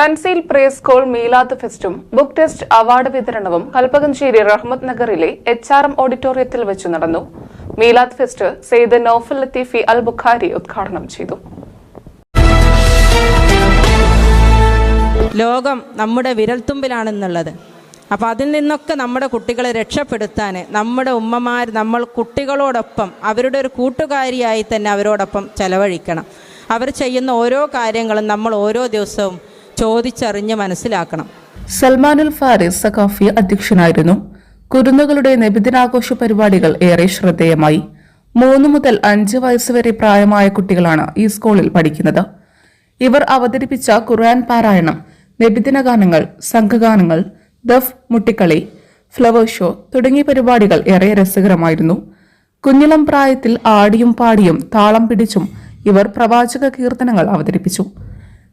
Thanseel pre school Meelad ഫെസ്റ്റും book test award വിതരണവും കൽപ്പകഞ്ചേരി റഹ്മത്ത് നഗറിലെ എച്ച് ആർ എം ഓഡിറ്റോറിയത്തിൽ വെച്ച് നടന്നു. മീലാത്ത് ഫെസ്റ്റ് സെയ്ദ് നോഫൽ ലത്തീഫി അൽ ബുഖാരി ഉദ്ഘാടനം ചെയ്തു. ലോകം നമ്മുടെ വിരൽത്തുമ്പിലാണെന്നുള്ളത്. അപ്പോൾ അതിൽ നിന്നൊക്കെ നമ്മുടെ കുട്ടികളെ രക്ഷപ്പെടുത്താൻ നമ്മുടെ ഉമ്മമാർ നമ്മൾ കുട്ടികളോടൊപ്പം അവരുടെ ഒരു കൂട്ടുകാരിയായി തന്നെ അവരോടൊപ്പം ചെലവഴിക്കണം. അവർ ചെയ്യുന്ന ഓരോ കാര്യങ്ങളും നമ്മൾ ഓരോ ദിവസവും ചോദിച്ചറിഞ്ഞ് മനസ്സിലാക്കണം. സൽമാനുൽ ഫാരിസ് സഖാഫി അധ്യക്ഷനായിരുന്നു. കുരുന്നുകളുടെ നബിദിനാഘോഷ പരിപാടികൾ ഏറെ ശ്രദ്ധേയമായി. മൂന്ന് മുതൽ അഞ്ച് വയസ്സുവരെ പ്രായമായ കുട്ടികളാണ് ഈ സ്കൂളിൽ പഠിക്കുന്നത്. ഇവർ അവതരിപ്പിച്ച ഖുർആൻ പാരായണം നബിദിന ഗാനങ്ങൾ സംഘഗാനങ്ങൾ ദഫ് മുട്ടിക്കളി ഫ്ലവർ ഷോ തുടങ്ങിയ പരിപാടികൾ ഏറെ രസകരമായിരുന്നു. കുഞ്ഞിളം പ്രായത്തിൽ ആടിയും പാടിയും താളം പിടിച്ചും ഇവർ പ്രവാചക കീർത്തനങ്ങൾ അവതരിപ്പിച്ചു.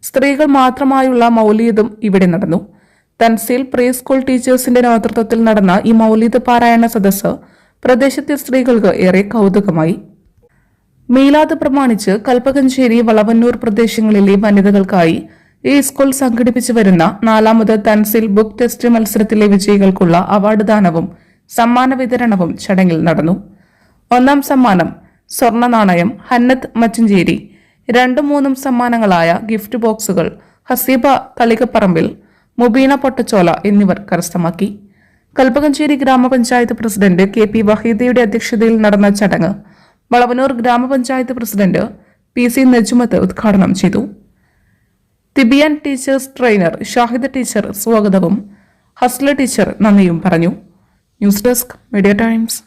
സ്ത്രീകൾ മാത്രമായുള്ള മൗലീദും ഇവിടെ നടന്നു. തൻസീൽ പ്രീ സ്കൂൾ ടീച്ചേഴ്സിന്റെ നേതൃത്വത്തിൽ നടന്ന ഈ മൗലീദ് പാരായണ സദസ്സ് പ്രദേശത്തെ സ്ത്രീകൾക്ക് ഏറെ കൗതുകമായി. മീലാദ് പ്രമാണിച്ച് കൽപ്പകഞ്ചേരി വളവന്നൂർ പ്രദേശങ്ങളിലെ വനിതകൾക്കായി ഈ സ്കൂൾ സംഘടിപ്പിച്ചു വരുന്ന നാലാമത് തൻസിൽ ബുക്ക് ടെസ്റ്റ് മത്സരത്തിലെ വിജയികൾക്കുള്ള അവാർഡ് ദാനവും സമ്മാന വിതരണവും ചടങ്ങിൽ നടന്നു. ഒന്നാം സമ്മാനം സ്വർണ നാണയം ഹന്നത്ത് മച്ചഞ്ചേരി രണ്ടും മൂന്നും സമ്മാനങ്ങളായ ഗിഫ്റ്റ് ബോക്സുകൾ ഹസീബ തളികപ്പറമ്പിൽ മുബീന പൊട്ടച്ചോല എന്നിവർ കരസ്ഥമാക്കി. കൽപ്പകഞ്ചേരി ഗ്രാമപഞ്ചായത്ത് പ്രസിഡന്റ് കെ പി വഹീദയുടെ അധ്യക്ഷതയിൽ നടന്ന ചടങ്ങ് വളവനൂർ ഗ്രാമപഞ്ചായത്ത് പ്രസിഡന്റ് പി സി നജുമത്ത് ഉദ്ഘാടനം ചെയ്തു. Tibyan teachers trainer Shahid teacher സ്വാഗതവും ഹസ്ല ടീച്ചർ നന്ദിയും പറഞ്ഞു. News desk Media Times.